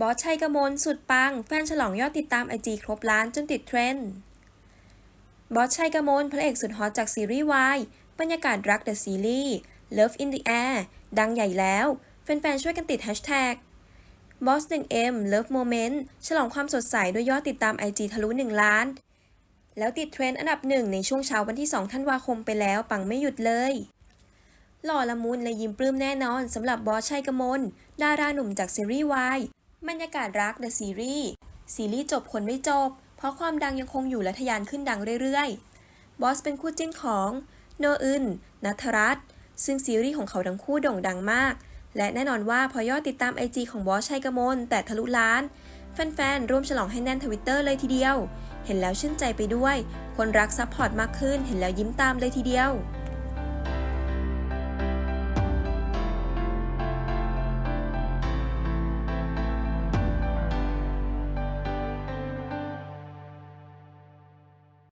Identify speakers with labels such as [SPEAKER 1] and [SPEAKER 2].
[SPEAKER 1] บอสชัยกมลสุดปัง แฟนฉลองยอดติดตามไอจีครบล้านจนติดเทรนด์บอสชัยกมลพระเอกสุดฮอตจากซีรีส์วายบรรยากาศรักเดอะซีรีส์ Love in the Air ดังใหญ่แล้ว แฟนๆ ช่วยกันติดแฮชแท็กบอส 1M Love Moment ฉลองความสดใสด้วยยอดติดตาม IG ทะลุ 1 ล้าน แล้วติดเทรนด์อันดับหนึ่งในช่วงเช้าวันที่ 2 ธันวาคมไปแล้ว ปังไม่หยุดเลย หล่อละมุนและยิ้มปลื้มแน่นอนสำหรับบอสชัยกมลดาราหนุ่มจากซีรีส์วาย บรรยากาศรัก The Series ซีรีส์จบคนไม่จบ เพราะความดังยังคงอยู่และทะยานขึ้นดังเรื่อยๆ บอสเป็นคู่จิ้นของโนอึนนัทรัตน์ซึ่งซีรีส์ของเขาทั้งคู่โด่งดังมาก และแน่นอนว่าพอยอดติดตามไอจีของบอสชัยกมลแต่ทะลุล้าน แฟนๆ ร่วมฉลองให้แน่นทวิตเตอร์เลยทีเดียว เห็นแล้วชื่นใจไปด้วย คนรักซัพพอร์ตมากขึ้น เห็นแล้วยิ้มตามเลยทีเดียว